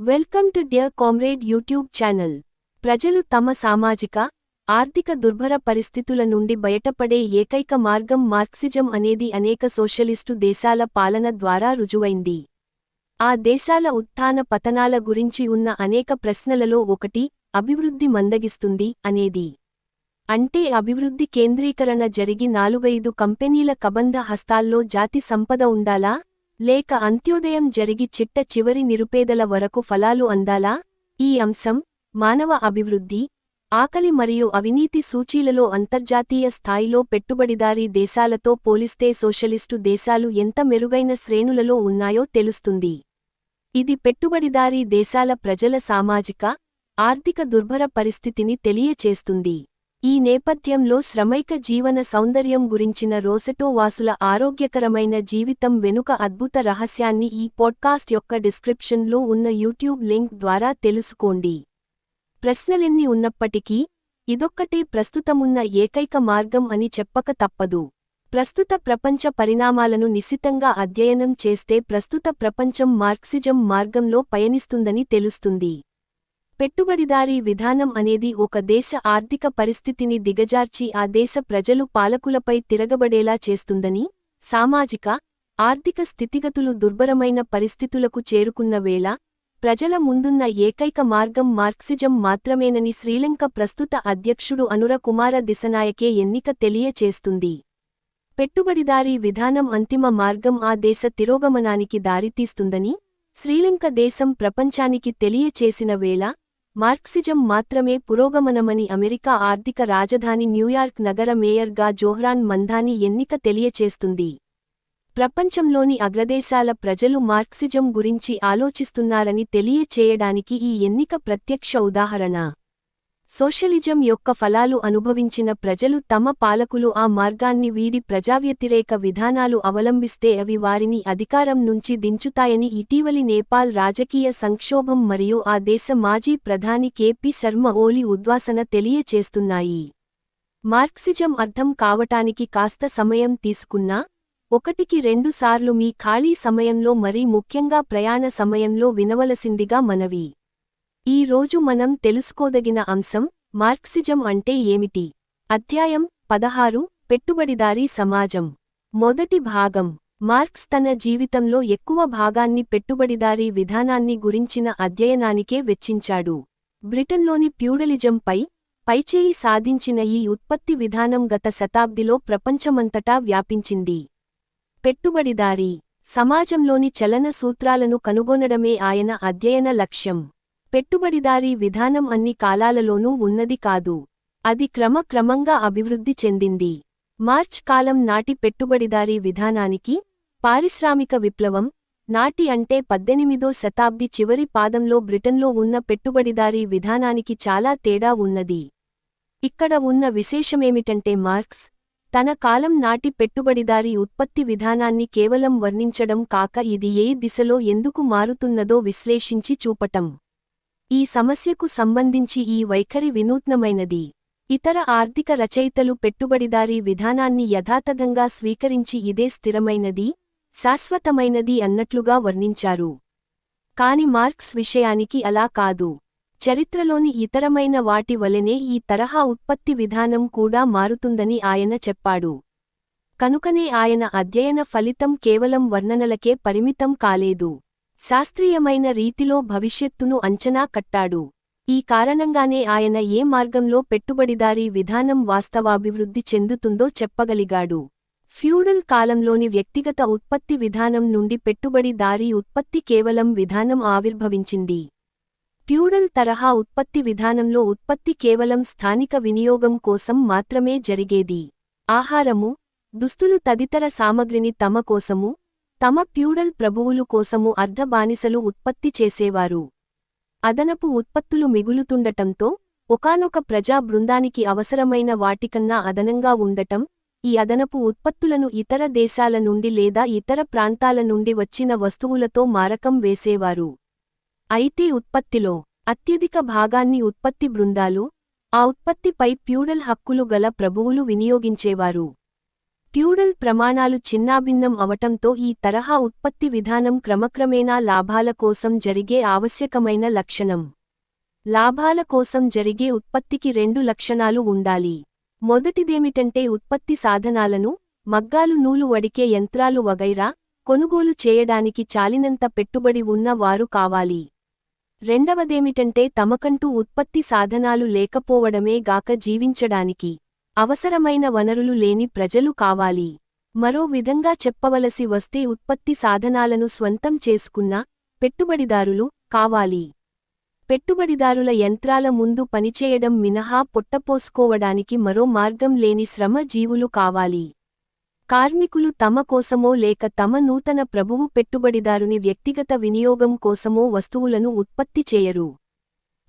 Welcome to dear comrade YouTube channel. ప్రజలు తమ సామాజిక ఆర్థిక దుర్భర పరిస్థితుల నుండి బయటపడే ఏకైక మార్గం మార్క్సిజం అనేది అనేక సోషలిస్టు దేశాల పాలన ద్వారా రుజువైంది. ఆ దేశాల ఉత్థాన పతనాల గురించి ఉన్న అనేక ప్రశ్నలలో ఒకటి అభివృద్ధి మందగిస్తుంది అనేది. అంటే అభివృద్ధి కేంద్రీకరణ జరిగి నాలుగైదు కంపెనీల కబంధ హస్తాల్లో జాతి సంపద ఉండాలా? లేక అంత్యోదయం జరిగి చిట్ట చివరి నిరుపేదల వరకు ఫలాలు అందాలా? ఈ అంశం మానవ అభివృద్ధి ఆకలి మరియు అవినీతి సూచీలలో అంతర్జాతీయ స్థాయిలో పెట్టుబడిదారీ దేశాలతో పోలిస్తే సోషలిస్టు దేశాలు ఎంత మెరుగైన శ్రేణులలో ఉన్నాయో తెలుస్తుంది. ఇది పెట్టుబడిదారీ దేశాల ప్రజల సామాజిక ఆర్థిక దుర్భర పరిస్థితిని తెలియచేస్తుంది. ఈ నేపథ్యంలో శ్రమైక జీవన సౌందర్యం గురించిన రోసెటో వాసుల ఆరోగ్యకరమైన జీవితం వెనుక అద్భుత రహస్యాన్ని ఈ పాడ్కాస్ట్ యొక్క డిస్క్రిప్షన్లో ఉన్న యూట్యూబ్ లింక్ ద్వారా తెలుసుకోండి. ప్రశ్నలెన్ని ఉన్నప్పటికీ ఇదొక్కటే ప్రస్తుతమున్న ఏకైక మార్గం అని చెప్పక తప్పదు. ప్రస్తుత ప్రపంచ పరిణామాలను నిశితంగా అధ్యయనం చేస్తే ప్రస్తుత ప్రపంచం మార్క్సిజం మార్గంలో పయనిస్తుందని తెలుస్తుంది. పెట్టుబడిదారీ విధానం అనేది ఒక దేశ ఆర్థిక పరిస్థితిని దిగజార్చి ఆ దేశ ప్రజలు పాలకులపై తిరగబడేలా చేస్తుందని సామాజిక ఆర్థిక స్థితిగతులు దుర్భరమైన పరిస్థితులకు చేరుకున్న వేళ ప్రజల ముందున్న ఏకైక మార్గం మార్క్సిజం మాత్రమేనని శ్రీలంక ప్రస్తుత అధ్యక్షుడు అనుర కుమార దిశనాయకే ఎన్నిక తెలియచేస్తుంది. పెట్టుబడిదారీ విధానం అంతిమ మార్గం ఆ దేశ తిరోగమనానికి దారితీస్తుందని శ్రీలంక దేశం ప్రపంచానికి తెలియచేసిన వేళ మార్క్సిజం మాత్రమే పురోగమనమని అమెరికా ఆర్థిక రాజధాని న్యూయార్క్ నగర మేయర్గా జోహ్రాన్ మంధాని ఎన్నిక తెలియచేస్తుంది. ప్రపంచంలోని అగ్రదేశాల ప్రజలు మార్క్సిజం గురించి ఆలోచిస్తున్నారని తెలియచేయడానికి ఈ ఎన్నిక ప్రత్యక్ష ఉదాహరణ. సోషలిజం యొక్క ఫలాలు అనుభవించిన ప్రజలు తమ పాలకులు ఆ మార్గాన్ని వీడి ప్రజావ్యతిరేక విధానాలు అవలంబిస్తే అవి వారిని అధికారం నుంచి దించుతాయని ఇటీవలి నేపాల్ రాజకీయ సంక్షోభం మరియు ఆ దేశ మాజీ ప్రధాని కెపి శర్మ ఓలి ఉద్వాసన తెలియచేస్తున్నాయి. మార్క్సిజం అర్థం కావటానికి కాస్త సమయం తీసుకున్నా ఒకటికి రెండుసార్లు మీ ఖాళీ సమయంలో మరీ ముఖ్యంగా ప్రయాణ సమయంలో వినవలసిందిగా మనవి. ఈ రోజు మనం తెలుసుకోదగిన అంశం మార్క్సిజం అంటే ఏమిటి? అధ్యాయం పదహారు పెట్టుబడిదారీ సమాజం. మొదటి భాగం. మార్క్స్ తన జీవితంలో ఎక్కువ భాగాన్ని పెట్టుబడిదారీ విధానాన్ని గురించిన అధ్యయనానికే వెచ్చించాడు. బ్రిటన్లోని ప్యూడలిజంపై పైచేయి సాధించిన ఈ ఉత్పత్తి విధానం గత శతాబ్దిలో ప్రపంచమంతటా వ్యాపించింది. పెట్టుబడిదారీ. సమాజంలోని చలన సూత్రాలను కనుగొనడమే ఆయన అధ్యయన లక్ష్యం. పెట్టుబడిదారీ విధానం అన్ని కాలాలలోనూ ఉన్నది కాదు. అది క్రమక్రమంగా అభివృద్ధి చెందింది. మార్చ్ కాలం నాటి పెట్టుబడిదారీ విధానానికి పారిశ్రామిక విప్లవం నాటి అంటే పద్దెనిమిదో శతాబ్ది చివరి పాదంలో బ్రిటన్లో ఉన్న పెట్టుబడిదారీ విధానానికి చాలా తేడా ఉన్నది. ఇక్కడ ఉన్న విశేషమేమిటంటే మార్క్స్ తన కాలం నాటి పెట్టుబడిదారీ ఉత్పత్తి విధానాన్ని కేవలం వర్ణించడం కాక ఇది ఏ దిశలో ఎందుకు మారుతున్నదో విశ్లేషించి చూపటం. ఈ సమస్యకు సంబంధించి ఈ వైఖరి వినూత్నమైనది. ఇతర ఆర్థిక రచయితలు పెట్టుబడిదారీ విధానాన్ని యథాతథంగా స్వీకరించి ఇదే స్థిరమైనది శాశ్వతమైనది అన్నట్లుగా వర్ణించారు. కాని మార్క్స్ విషయానికి అలా కాదు. చరిత్రలోని ఇతరమైన వాటి వలెనే ఈ తరహా ఉత్పత్తి విధానం కూడా మారుతుందని ఆయన చెప్పాడు. కనుకనే ఆయన అధ్యయన ఫలితం కేవలం వర్ణనలకే పరిమితం కాలేదు. శాస్త్రీయమైన రీతిలో భవిష్యత్తును అంచనా కట్టాడు. ఈ కారణంగానే ఆయన ఏ మార్గంలో పెట్టుబడిదారీ విధానం వాస్తవాభివృద్ధి చెందుతుందో చెప్పగలిగాడు. ఫ్యూడల్ కాలంలోని వ్యక్తిగత ఉత్పత్తి విధానం నుండి పెట్టుబడిదారీ ఉత్పత్తి కేవలం విధానం ఆవిర్భవించింది. ప్యూడల్ తరహా ఉత్పత్తి విధానంలో ఉత్పత్తి కేవలం స్థానిక వినియోగం కోసం మాత్రమే జరిగేది. ఆహారము దుస్తులు తదితర సామగ్రిని తమ కోసము తమ ప్యూడల్ ప్రభువులు కోసము అర్ధ బానిసలు ఉత్పత్తి చేసేవారు. అదనపు ఉత్పత్తులు మిగులుతుండటంతో ఒకానొక ప్రజా బృందానికి అవసరమైన వాటికన్నా అదనంగా ఉండటం ఈ అదనపు ఉత్పత్తులను ఇతర దేశాల నుండి లేదా ఇతర ప్రాంతాల నుండి వచ్చిన వస్తువులతో మారకం వేసేవారు. అయితే ఉత్పత్తిలో అత్యధిక భాగాన్ని ఉత్పత్తి బృందాలు ఆ ఉత్పత్తిపై ప్యూడల్ హక్కులు గల ప్రభువులు వినియోగించేవారు. ట్యూడల్ ప్రమాణాలు చిన్నాభిన్నం అవటంతో ఈ తరహా ఉత్పత్తి విధానం క్రమక్రమేణా లాభాల కోసం జరిగే ఆవశ్యకమైన లక్షణం. లాభాల కోసం జరిగే ఉత్పత్తికి రెండు లక్షణాలు ఉండాలి. మొదటిదేమిటంటే ఉత్పత్తి సాధనాలను మగ్గాలు నూలు వడికే యంత్రాలు వగైరా కొనుగోలు చేయడానికి చాలినంత పెట్టుబడి ఉన్న వారు కావాలి. రెండవదేమిటంటే తమకంటూ ఉత్పత్తి సాధనాలు లేకపోవడమే గాక జీవించడానికి. అవసరమైన వనరులు లేని ప్రజలు కావాలి. మరో విధంగా చెప్పవలసి వస్తే ఉత్పత్తి సాధనాలను స్వంతం చేసుకున్న పెట్టుబడిదారులు కావాలి. పెట్టుబడిదారుల యంత్రాల ముందు పనిచేయడం మినహా పొట్టపోసుకోవడానికి మరో మార్గం లేని శ్రమ జీవులు కావాలి. కార్మికులు తమ కోసమో లేక తమ నూతన ప్రభువు పెట్టుబడిదారుని వ్యక్తిగత వినియోగం కోసమో వస్తువులను ఉత్పత్తి చేయరు.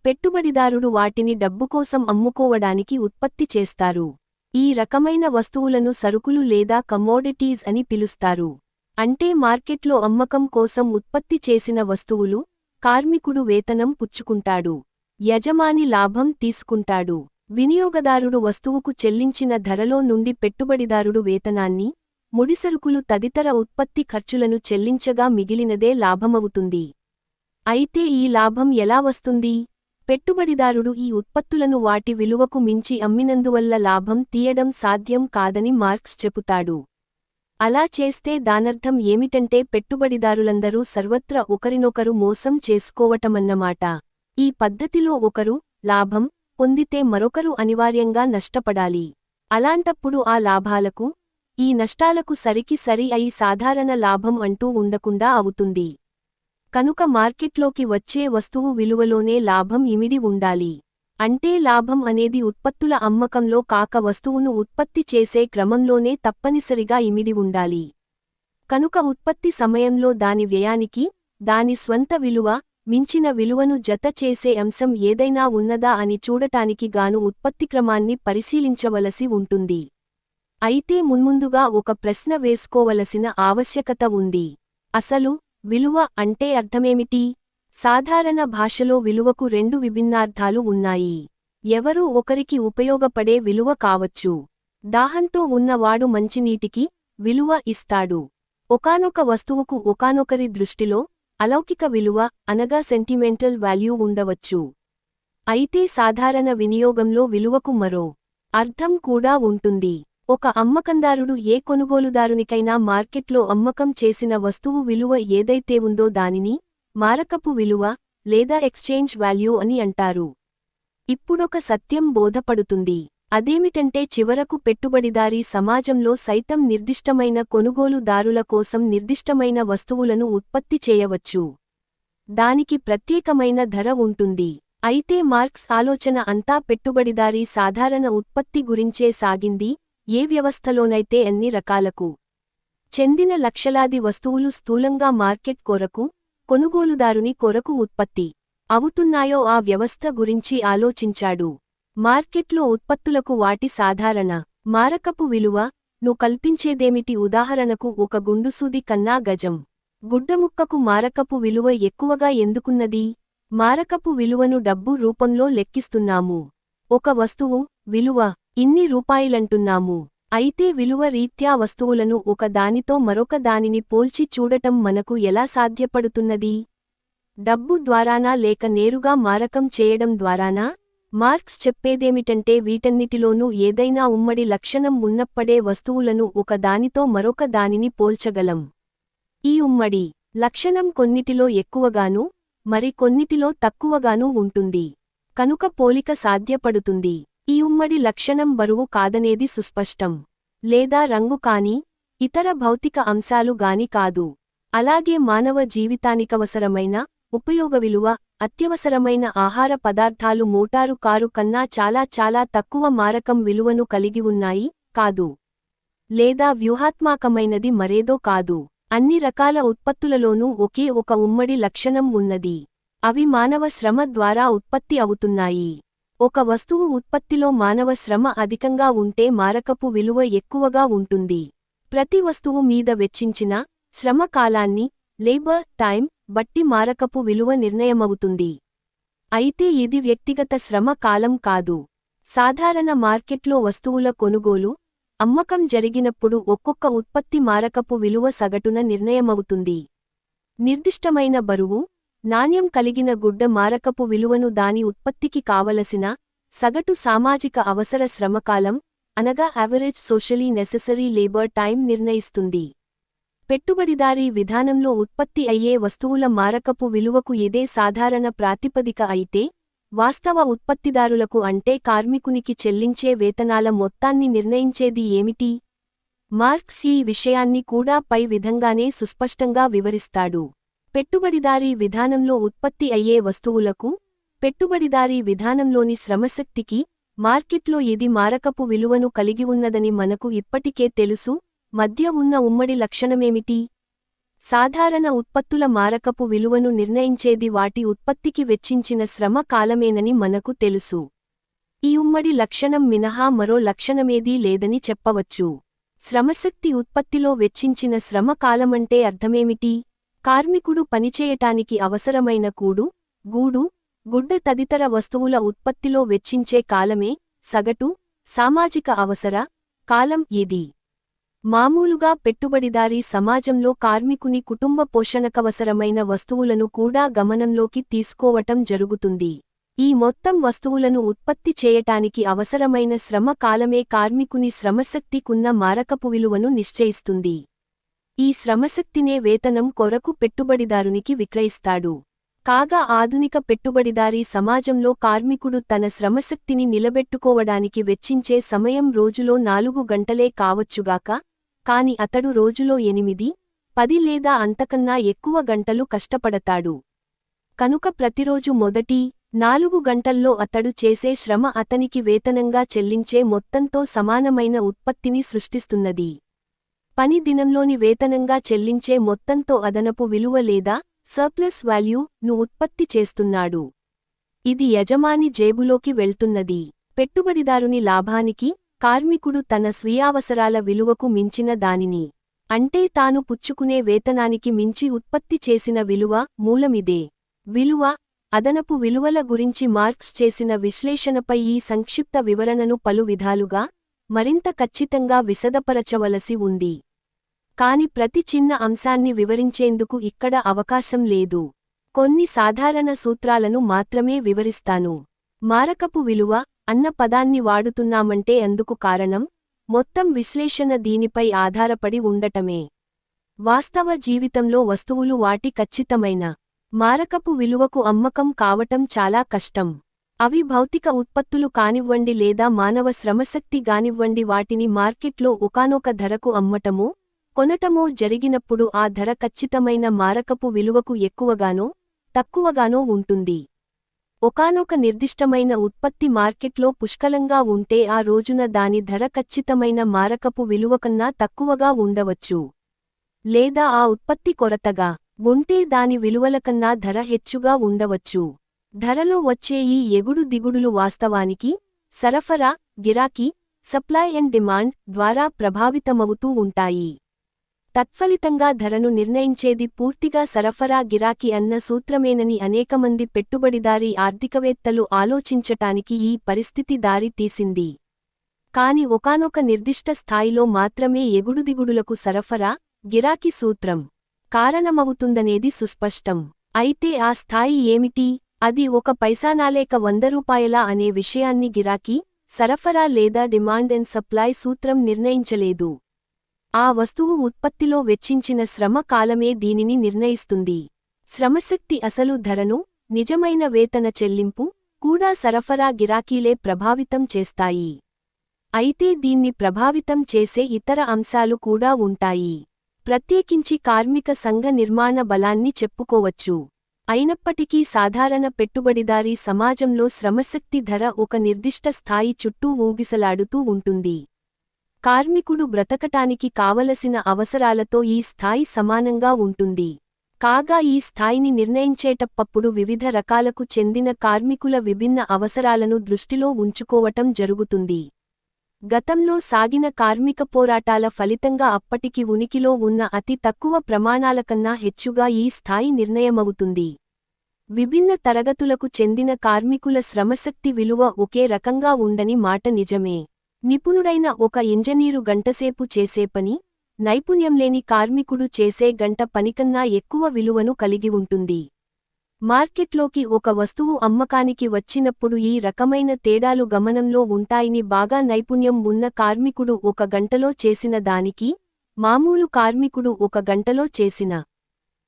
పెట్టుబడిదారుడు వాటిని డబ్బు కోసం అమ్ముకోవడానికి ఉత్పత్తి చేస్తారు. ఈ రకమైన వస్తువులను సరుకులు లేదా కమోడిటీస్ అని పిలుస్తారు. అంటే మార్కెట్లో అమ్మకం కోసం ఉత్పత్తి చేసిన వస్తువులు కార్మికుడు వేతనం పుచ్చుకుంటాడు. యజమాని లాభం తీసుకుంటాడు. వినియోగదారుడు వస్తువుకు చెల్లించిన ధరలో నుండి పెట్టుబడిదారుడు వేతనాన్ని ముడిసరుకులు తదితర ఉత్పత్తి ఖర్చులను చెల్లించగా మిగిలినదే లాభమవుతుంది. అయితే ఈ లాభం ఎలా వస్తుంది? పెట్టుబడిదారుడు ఈ ఉత్పత్తులను వాటి విలువకు మించి అమ్మినందువల్ల లాభం తీయడం సాధ్యం కాదని మార్క్స్ చెబుతాడు. అలా చేస్తే దానర్థం ఏమిటంటే పెట్టుబడిదారులందరూ సర్వత్రా ఒకరినొకరు మోసం చేసుకోవటమన్నమాట. ఈ పద్ధతిలో ఒకరు లాభం పొందితే మరొకరు అనివార్యంగా నష్టపడాలి. అలాంటప్పుడు ఆ లాభాలకు ఈ నష్టాలకు సరికి సరి అయి సాధారణ లాభం అంటూ ఉండకుండా అవుతుంది. కనుక మార్కెట్లోకి వచ్చే వస్తువు విలువలోనే లాభం ఇమిడి ఉండాలి. అంటే లాభం అనేది ఉత్పత్తుల అమ్మకంలో కాక వస్తువును ఉత్పత్తి చేసే క్రమంలోనే తప్పనిసరిగా ఇమిడి ఉండాలి. కనుక ఉత్పత్తి సమయంలో దాని వ్యయానికి దాని స్వంత విలువ మించిన విలువను జత చేసే అంశం ఏదైనా ఉన్నదా అని చూడటానికి గాను ఉత్పత్తి క్రమాన్ని పరిశీలించవలసి ఉంటుంది. అయితే మున్ముందుగా ఒక ప్రశ్న వేసుకోవలసిన ఆవశ్యకత ఉంది. అసలు విలువ అంటే అర్థమేమిటి? సాధారణ భాషలో విలువకు రెండు విభిన్నార్థాలు ఉన్నాయి. ఎవరూ ఒకరికి ఉపయోగపడే విలువ కావచ్చు. దాహంతో ఉన్నవాడు మంచినీటికి విలువ ఇస్తాడు. ఒకానొక వస్తువుకు ఒకానొకరి దృష్టిలో అలౌకిక విలువ అనగా సెంటిమెంటల్ వాల్యూ ఉండవచ్చు. అయితే సాధారణ వినియోగంలో విలువకు మరో అర్థం కూడా ఉంటుంది. ఒక అమ్మకందారుడు ఏ కొనుగోలుదారునికైనా మార్కెట్లో అమ్మకం చేసిన వస్తువు విలువ ఏదైతే ఉందో దానిని మారకపు విలువ లేదా ఎక్స్చేంజ్ వాల్యూ అని అంటారు. ఇప్పుడొక సత్యం బోధపడుతుంది. అదేమిటంటే చివరకు పెట్టుబడిదారీ సమాజంలో సైతం నిర్దిష్టమైన కొనుగోలుదారుల కోసం నిర్దిష్టమైన వస్తువులను ఉత్పత్తి చేయవచ్చు. దానికి ప్రత్యేకమైన ధర ఉంటుంది. అయితే మార్క్స్ ఆలోచన అంతా పెట్టుబడిదారీ సాధారణ ఉత్పత్తి గురించే సాగింది. ఏ వ్యవస్థలోనైతే అన్ని రకాలకు చెందిన లక్షలాది వస్తువులు స్థూలంగా మార్కెట్ కొరకు కొనుగోలుదారుని కొరకు ఉత్పత్తి అవుతున్నాయో ఆ వ్యవస్థ గురించి ఆలోచించాడు. మార్కెట్లో ఉత్పత్తులకు వాటి సాధారణ మారకపు విలువ ను కల్పించేదేమిటి? ఉదాహరణకు ఒక గుండుసూది కన్నా గజం. గుడ్డముక్కకు మారకపు విలువ ఎక్కువగా ఎందుకున్నది? మారకపు విలువను డబ్బు రూపంలో లెక్కిస్తున్నాము. ఒక వస్తువు విలువ ఇన్ని రూపాయలంటున్నాము. అయితే విలువ రీత్యా వస్తువులను ఒక దానితో మరొక దానిని పోల్చి చూడటం మనకు ఎలా సాధ్యపడుతున్నది? డబ్బు ద్వారానా లేక నేరుగా మారకం చేయడం ద్వారానా? మార్క్స్ చెప్పేదేమిటంటే వీటన్నిటిలోనూ ఏదైనా ఉమ్మడి లక్షణం ఉన్నప్పుడే వస్తువులను ఒక దానితో మరొక దానిని పోల్చగలం. ఈ ఉమ్మడి లక్షణం కొన్నిటిలో ఎక్కువగానూ మరి కొన్నిటిలో తక్కువగానూ ఉంటుంది. కనుక పోలిక సాధ్యపడుతుంది. ఈ ఉమ్మడి లక్షణం బరువు కాదనేది సుస్పష్టం. లేదా రంగు కాని ఇతర భౌతిక అంశాలు గాని కాదు. అలాగే మానవ జీవితానికవసరమైన ఉపయోగ విలువ అత్యవసరమైన ఆహార పదార్థాలు మోటారు కారు కన్నా చాలా చాలా తక్కువ మారకం విలువను కలిగి ఉన్నాయి కాదు. లేదా వ్యూహాత్మాకమైనది మరేదో కాదు. అన్ని రకాల ఉత్పత్తులలోనూ ఒకే ఒక ఉమ్మడి లక్షణం ఉన్నది. అవి మానవ శ్రమ ద్వారా ఉత్పత్తి అవుతున్నాయి. ఒక వస్తువు ఉత్పత్తిలో మానవ శ్రమ అధికంగా ఉంటే మారకపు విలువ ఎక్కువగా ఉంటుంది. ప్రతి వస్తువు మీద వెచ్చించిన శ్రమ కాలాన్ని లేబర్ టైం బట్టి మారకపు విలువ నిర్ణయమవుతుంది. అయితే ఇది వ్యక్తిగత శ్రమ కాలం కాదు. సాధారణ మార్కెట్లో వస్తువుల కొనుగోలు అమ్మకం జరిగినప్పుడు ఒక్కొక్క ఉత్పత్తి మారకపు విలువ సగటున నిర్ణయమవుతుంది. నిర్దిష్టమైన బరువు నాణ్యం కలిగిన గుడ్డ మారకపు విలువను దాని ఉత్పత్తికి కావలసిన సగటు సామాజిక అవసర శ్రమకాలం అనగా average socially necessary labour time నిర్ణయిస్తుంది. పెట్టుబడిదారీ విధానంలో ఉత్పత్తి అయ్యే వస్తువుల మారకపు విలువకు ఇదే సాధారణ ప్రాతిపదిక అయితే వాస్తవ ఉత్పత్తిదారులకు అంటే కార్మికునికి చెల్లించే వేతనాల మొత్తాన్ని నిర్ణయించేది ఏమిటి? మార్క్స్ ఈ విషయాన్ని కూడా పై విధంగానే సుస్పష్టంగా వివరిస్తాడు. పెట్టుబడిదారీ విధానంలో ఉత్పత్తి అయ్యే వస్తువులకు పెట్టుబడిదారీ విధానంలోని శ్రమశక్తికి మార్కెట్లో ఇది మారకపు విలువను కలిగి ఉన్నదని మనకు ఇప్పటికే తెలుసు మధ్య ఉన్న ఉమ్మడి లక్షణమేమిటి? సాధారణ ఉత్పత్తుల మారకపు విలువను నిర్ణయించేది వాటి ఉత్పత్తికి వెచ్చించిన శ్రమ కాలమేనని మనకు తెలుసు. ఈ ఉమ్మడి లక్షణం మినహా మరో లక్షణమేదీ లేదని చెప్పవచ్చు. శ్రమశక్తి ఉత్పత్తిలో వెచ్చించిన శ్రమ కాలమంటే అర్థమేమిటి? కార్మికుడు పనిచేయటానికి అవసరమైన కూడు గూడు గుడ్డ తదితర వస్తువుల ఉత్పత్తిలో వెచ్చించే కాలమే సగటు సామాజిక అవసర కాలం ఇది. మామూలుగా పెట్టుబడిదారీ సమాజంలో కార్మికుని కుటుంబ పోషణకవసరమైన వస్తువులను కూడా గమనంలోకి తీసుకోవటం జరుగుతుంది. ఈ మొత్తం వస్తువులను ఉత్పత్తి చేయటానికి అవసరమైన శ్రమ కాలమే కార్మికుని శ్రమశక్తికున్న మారకపు విలువను నిశ్చయిస్తుంది. ఈ శ్రమశక్తినే వేతనం కొరకు పెట్టుబడిదారునికి విక్రయిస్తాడు. కాగా ఆధునిక పెట్టుబడిదారీ సమాజంలో కార్మికుడు తన శ్రమశక్తిని నిలబెట్టుకోవడానికి వెచ్చించే సమయం రోజులో నాలుగు గంటలే కావచ్చుగాక కాని అతడు రోజులో ఎనిమిది పది లేదా అంతకన్నా ఎక్కువ గంటలు కష్టపడతాడు. కనుక ప్రతిరోజు మొదటి నాలుగు గంటల్లో అతడు చేసే శ్రమ అతనికి వేతనంగా చెల్లించే మొత్తంతో సమానమైన ఉత్పత్తిని సృష్టిస్తున్నది. పని దినంలోని వేతనంగా చెల్లించే మొత్తంతో అదనపు విలువ లేదా సర్ప్లస్ వాల్యూ ను ఉత్పత్తి చేస్తున్నాడు. ఇది యజమాని జేబులోకి వెళ్తున్నది. పెట్టుబడిదారుని లాభానికి కార్మికుడు తన స్వీయావసరాల విలువకు మించిన దానిని అంటే తాను పుచ్చుకునే వేతనానికి మించి ఉత్పత్తి చేసిన విలువ మూలమిదే. విలువ అదనపు విలువల గురించి మార్క్స్ చేసిన విశ్లేషణపై ఈ సంక్షిప్త వివరణను పలు విధాలుగా మరింత ఖచ్చితంగా విశదపరచవలసి ఉంది. కాని ప్రతి చిన్న అంశాన్ని వివరించేందుకు ఇక్కడ అవకాశం లేదు. కొన్ని సాధారణ సూత్రాలను మాత్రమే వివరిస్తాను. మారకపు విలువ అన్న పదాన్ని వాడుతున్నామంటే అందుకు కారణం మొత్తం విశ్లేషణ దీనిపై ఆధారపడి ఉండటమే. వాస్తవ జీవితంలో వస్తువులు వాటి ఖచ్చితమైన మారకపు విలువకు అమ్మకం కావటం చాలా కష్టం. అవి భౌతిక ఉత్పత్తులు కానివ్వండి లేదా మానవ శ్రమశక్తి గానివ్వండి వాటిని మార్కెట్లో ఒకానొక ధరకు అమ్మటమో కొనటమో జరిగినప్పుడు ఆ ధర ఖచ్చితమైన మారకపు విలువకు ఎక్కువగానో తక్కువగానో ఉంటుంది. ఒకానొక నిర్దిష్టమైన ఉత్పత్తి మార్కెట్లో పుష్కలంగా ఉంటే ఆ రోజున దాని ధర ఖచ్చితమైన మారకపు విలువకన్నా తక్కువగా ఉండవచ్చు. లేదా ఆ ఉత్పత్తి కొరతగా ఉంటే దాని విలువలకన్నా ధర హెచ్చుగా ఉండవచ్చు. ధరలో వచ్చే ఈ ఎగుడు దిగుడులు వాస్తవానికి సరఫరా గిరాకీ సప్లై అండ్ డిమాండ్ ద్వారా ప్రభావితమవుతూ ఉంటాయి. తత్ఫలితంగా ధరను నిర్ణయించేది పూర్తిగా సరఫరా గిరాకీ అన్న సూత్రమేనని అనేకమంది పెట్టుబడిదారీ ఆర్థికవేత్తలు ఆలోచించటానికి ఈ పరిస్థితి దారి తీసింది. కాని ఒకానొక నిర్దిష్ట స్థాయిలో మాత్రమే ఎగుడుదిగుడులకు సరఫరా గిరాకీ సూత్రం కారణమవుతుందనేది సుస్పష్టం. అయితే ఆ స్థాయి ఏమిటి? అది ఒక పైసానాలేక వంద రూపాయల అనే విషయాన్ని గిరాకీ సరఫరా లేదా డిమాండ్ అండ్ సప్లై సూత్రం నిర్ణయించలేదు. ఆ వస్తువు ఉత్పత్తిలో వెచ్చించిన శ్రమ కాలమే దీనిని నిర్ణయిస్తుంది. శ్రమశక్తి అసలు ధరను నిజమైన వేతన చెల్లింపు కూడా సరఫరా గిరాకీలే ప్రభావితం చేస్తాయి. అయితే దీన్ని ప్రభావితం చేసే ఇతర అంశాలు కూడా ఉంటాయి. ప్రత్యేకించి కార్మిక సంఘ నిర్మాణ బలాన్ని చెప్పుకోవచ్చు. అయినప్పటికీ సాధారణ పెట్టుబడిదారీ సమాజంలో శ్రమశక్తి ధర ఒక నిర్దిష్ట స్థాయి చుట్టూ ఊగిసలాడుతూ ఉంటుంది. కార్మికుడు బ్రతకటానికి కావలసిన అవసరాలతో ఈ స్థాయి సమానంగా ఉంటుంది. కాగా ఈ స్థాయిని నిర్ణయించేటప్పప్పుడు వివిధ రకాలకు చెందిన కార్మికుల విభిన్న అవసరాలను దృష్టిలో ఉంచుకోవటం జరుగుతుంది. గతంలో సాగిన కార్మిక పోరాటాల ఫలితంగా అప్పటికి ఉనికిలో ఉన్న అతి తక్కువ ప్రమాణాల కన్నా హెచ్చుగా ఈ స్థాయి నిర్ణయమవుతుంది. విభిన్న తరగతులకు చెందిన కార్మికుల శ్రమశక్తి విలువ ఒకే రకంగా ఉండని మాట నిజమే. నిపుణుడైన ఒక ఇంజనీరు గంటసేపు చేసే పని నైపుణ్యం లేని కార్మికుడు చేసే గంట పనికన్నా ఎక్కువ విలువను కలిగి ఉంటుంది. మార్కెట్లోకి ఒక వస్తువు అమ్మకానికి వచ్చినప్పుడు ఈ రకమైన తేడాలు గమనంలో ఉంటాయని బాగా నైపుణ్యం ఉన్న కార్మికుడు ఒక గంటలో చేసిన దానికి మామూలు కార్మికుడు ఒక గంటలో చేసిన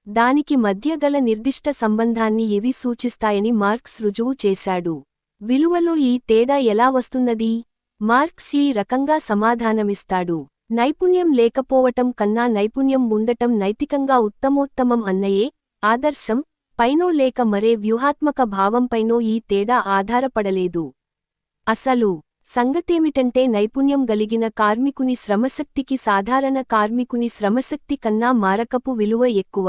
దానికి మధ్య గల నిర్దిష్ట సంబంధాన్ని ఇవి సూచిస్తాయని మార్క్స్ రుజువు చేశాడు. విలువలో ఈ తేడా ఎలా వస్తున్నది? మార్క్స్ ఈ రకంగా సమాధానమిస్తాడు. నైపుణ్యం లేకపోవటం కన్నా నైపుణ్యం ఉండటం నైతికంగా ఉత్తమోత్తమం అన్నయే ఆదర్శం పైనో లేక మరే వ్యూహాత్మక భావంపైనో ఈ తేడా ఆధారపడలేదు. అసలు సంగతేమిటంటే నైపుణ్యం గలిగిన కార్మికుని శ్రమశక్తికి సాధారణ కార్మికుని శ్రమశక్తి కన్నా మారకపు విలువ ఎక్కువ.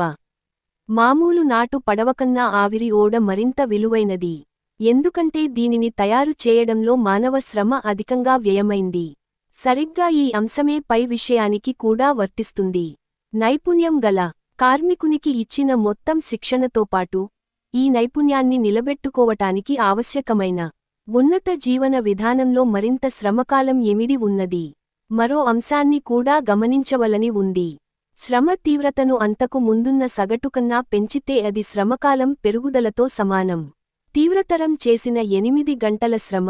మామూలు నాటు పడవకన్నా ఆవిరి ఓడ మరింత విలువైనది. ఎందుకంటే దీనిని తయారు చేయడంలో మానవ శ్రమ అధికంగా వ్యయమైంది. సరిగ్గా ఈ అంశమే పై విషయానికి కూడా వర్తిస్తుంది. నైపుణ్యం గల కార్మికునికి ఇచ్చిన మొత్తం శిక్షణతో పాటు ఈ నైపుణ్యాన్ని నిలబెట్టుకోవటానికి ఆవశ్యకమైన ఉన్నత జీవన విధానంలో మరింత శ్రమకాలం ఎమిడి ఉన్నది. మరో అంశాన్ని కూడా గమనించవలని ఉంది. శ్రమ తీవ్రతను అంతకు ముందున్న సగటుకన్నా పెంచితే అది శ్రమకాలం పెరుగుదలతో సమానం. తీవ్రతరం చేసిన ఎనిమిది గంటల శ్రమ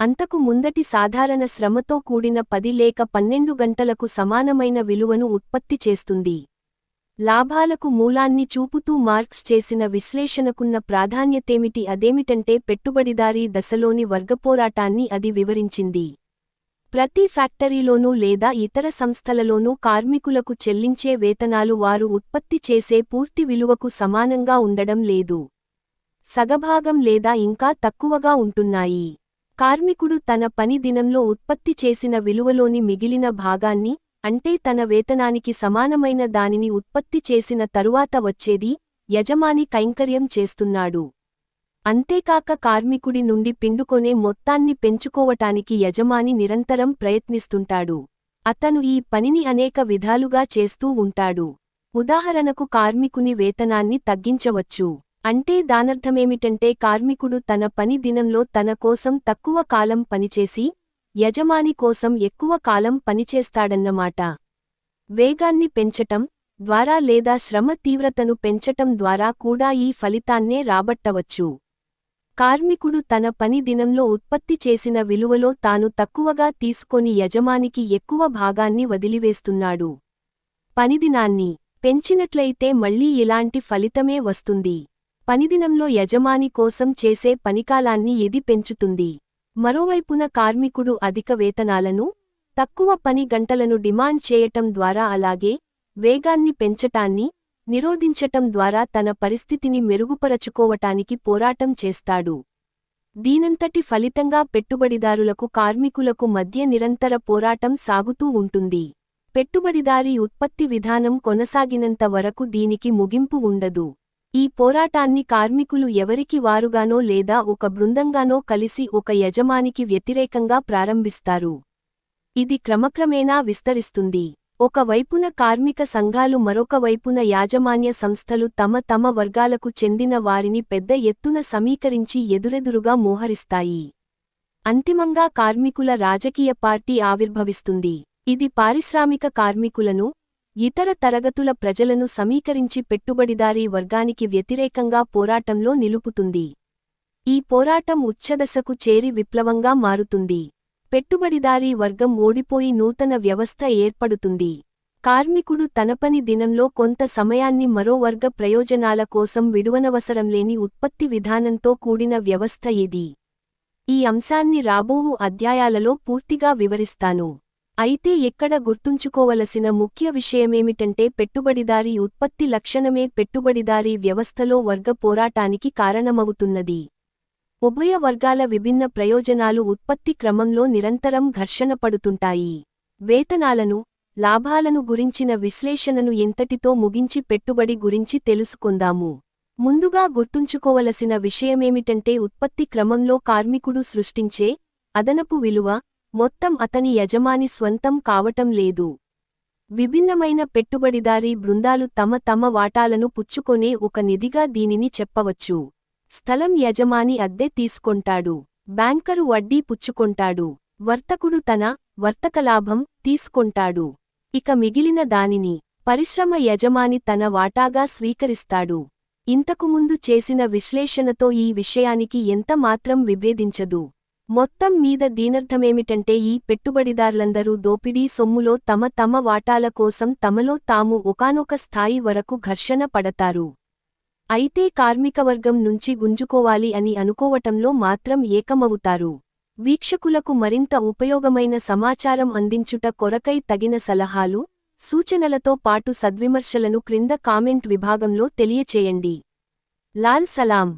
అంతకు ముందటి సాధారణ శ్రమతో కూడిన పది లేక పన్నెండు గంటలకు సమానమైన విలువను ఉత్పత్తి చేస్తుంది. లాభాలకు మూలాన్ని చూపుతూ మార్క్స్ చేసిన విశ్లేషణకున్న ప్రాధాన్యతేమిటి అదేమిటంటే పెట్టుబడిదారీ దశలోని వర్గపోరాటాన్ని అది వివరించింది. ప్రతి ఫ్యాక్టరీలోనూ లేదా ఇతర సంస్థలలోనూ కార్మికులకు చెల్లించే వేతనాలు వారు ఉత్పత్తి చేసే పూర్తి విలువకు సమానంగా ఉండడం లేదు. సగభాగం లేదా ఇంకా తక్కువగా ఉంటున్నాయి. కార్మికుడు తన పని దినంలో ఉత్పత్తి చేసిన విలువలోని మిగిలిన భాగాన్ని అంటే తన వేతనానికి సమానమైన దానిని ఉత్పత్తి చేసిన తరువాత వచ్చేది యజమాని కైంకర్యం చేస్తున్నాడు. అంతేకాక కార్మికుడి నుండి పిండుకొనే మొత్తాన్ని పెంచుకోవటానికి యజమాని నిరంతరం ప్రయత్నిస్తుంటాడు. అతను ఈ పనిని అనేక విధాలుగా చేస్తూ ఉంటాడు. ఉదాహరణకు కార్మికుని వేతనాన్ని తగ్గించవచ్చు. అంటే దానర్థమేమిటంటే కార్మికుడు తన పని దినంలో తన కోసం తక్కువ కాలం పనిచేసి యజమాని కోసం ఎక్కువ కాలం పనిచేస్తాడన్నమాట. వేగాన్ని పెంచటం ద్వారా లేదా శ్రమ తీవ్రతను పెంచటం ద్వారా కూడా ఈ ఫలితాన్నే రాబట్టవచ్చు. కార్మికుడు తన పని దినంలో ఉత్పత్తి చేసిన విలువలో తాను తక్కువగా తీసుకొని యజమానికి ఎక్కువ భాగాన్ని వదిలివేస్తున్నాడు. పనిదినాన్ని పెంచినట్లయితే మళ్ళీ ఇలాంటి ఫలితమే వస్తుంది. పనిదినంలో యజమాని కోసం చేసే పనికాలాన్ని ఇది పెంచుతుంది. మరోవైపున కార్మికుడు అధిక వేతనాలను తక్కువ పని గంటలను డిమాండ్ చేయటం ద్వారా అలాగే వేగాన్ని పెంచటాన్ని నిరోధించటం ద్వారా తన పరిస్థితిని మెరుగుపరచుకోవటానికి పోరాటం చేస్తాడు. దీనంతటి ఫలితంగా పెట్టుబడిదారులకు కార్మికులకు మధ్య నిరంతర పోరాటం సాగుతూ ఉంటుంది. పెట్టుబడిదారీ ఉత్పత్తి విధానం కొనసాగినంత వరకు దీనికి ముగింపు ఉండదు. ఈ పోరాటాన్ని కార్మికులు ఎవరికి వారుగానో లేదా ఒక బృందంగానో కలిసి ఒక యజమానికి వ్యతిరేకంగా ప్రారంభిస్తారు. ఇది క్రమక్రమేణా విస్తరిస్తుంది. ఒక వైపున కార్మిక సంఘాలు మరొక వైపున యాజమాన్య సంస్థలు తమ తమ వర్గాలకు చెందిన వారిని పెద్ద ఎత్తున సమీకరించి ఎదురెదురుగా మోహరిస్తాయి. అంతిమంగా కార్మికుల రాజకీయ పార్టీ ఆవిర్భవిస్తుంది. ఇది పారిశ్రామిక కార్మికులను ఇతర తరగతుల ప్రజలను సమీకరించి పెట్టుబడిదారీ వర్గానికి వ్యతిరేకంగా పోరాటంలో నిలుపుతుంది. ఈ పోరాటం ఉచ్చదశకు చేరి విప్లవంగా మారుతుంది. పెట్టుబడిదారీ వర్గం ఓడిపోయి నూతన వ్యవస్థ ఏర్పడుతుంది. కార్మికుడు తనపని దినంలో కొంత సమయాన్ని మరో వర్గ ప్రయోజనాల కోసం విడువనవసరం లేని ఉత్పత్తి విధానంతో కూడిన వ్యవస్థ ఇది. ఈ అంశాన్ని రాబోవు అధ్యాయాలలో పూర్తిగా వివరిస్తాను. అయితే ఎక్కడ గుర్తుంచుకోవలసిన ముఖ్య విషయమేమిటంటే పెట్టుబడిదారి ఉత్పత్తి లక్షణమే పెట్టుబడిదారీ వ్యవస్థలో వర్గ పోరాటానికి కారణమవుతున్నది. ఉభయ వర్గాల విభిన్న ప్రయోజనాలు ఉత్పత్తి క్రమంలో నిరంతరం ఘర్షణ పడుతుంటాయి. వేతనాలను లాభాలను గురించిన విశ్లేషణను ఎంతటితో ముగించి పెట్టుబడి గురించి తెలుసుకుందాము. ముందుగా గుర్తుంచుకోవలసిన విషయమేమిటంటే ఉత్పత్తి క్రమంలో కార్మికుడు సృష్టించే అదనపు విలువ మొత్తం అతని యజమాని స్వంతం కావటం లేదు. విభిన్నమైన పెట్టుబడిదారీ బృందాలు తమ తమ వాటాలను పుచ్చుకొనే ఒక నిధిగా దీనిని చెప్పవచ్చు. స్థలం యజమాని అద్దె తీసుకొంటాడు. బ్యాంకరు వడ్డీ పుచ్చుకొంటాడు. వర్తకుడు తన వర్తకలాభం తీసుకొంటాడు. ఇక మిగిలిన దానిని పరిశ్రమ యజమాని తన వాటాగా స్వీకరిస్తాడు. ఇంతకుముందు చేసిన విశ్లేషణతో ఈ విషయానికి ఎంతమాత్రం విభేదించదు. మొత్తం మీద దీనర్థమేమిటంటే ఈ పెట్టుబడిదార్లందరూ దోపిడీ సొమ్ములో తమ తమ వాటాల కోసం తమలో తాము ఒకానొక స్థాయి వరకు ఘర్షణ పడతారు. అయితే కార్మికవర్గం నుంచి గుంజుకోవాలి అని అనుకోవటంలో మాత్రం ఏకమవుతారు. వీక్షకులకు మరింత ఉపయోగమైన సమాచారం అందించుట కొరకై తగిన సలహాలు సూచనలతో పాటు సద్విమర్శలను క్రింద కామెంట్ విభాగంలో తెలియచేయండి. లాల్ సలాం.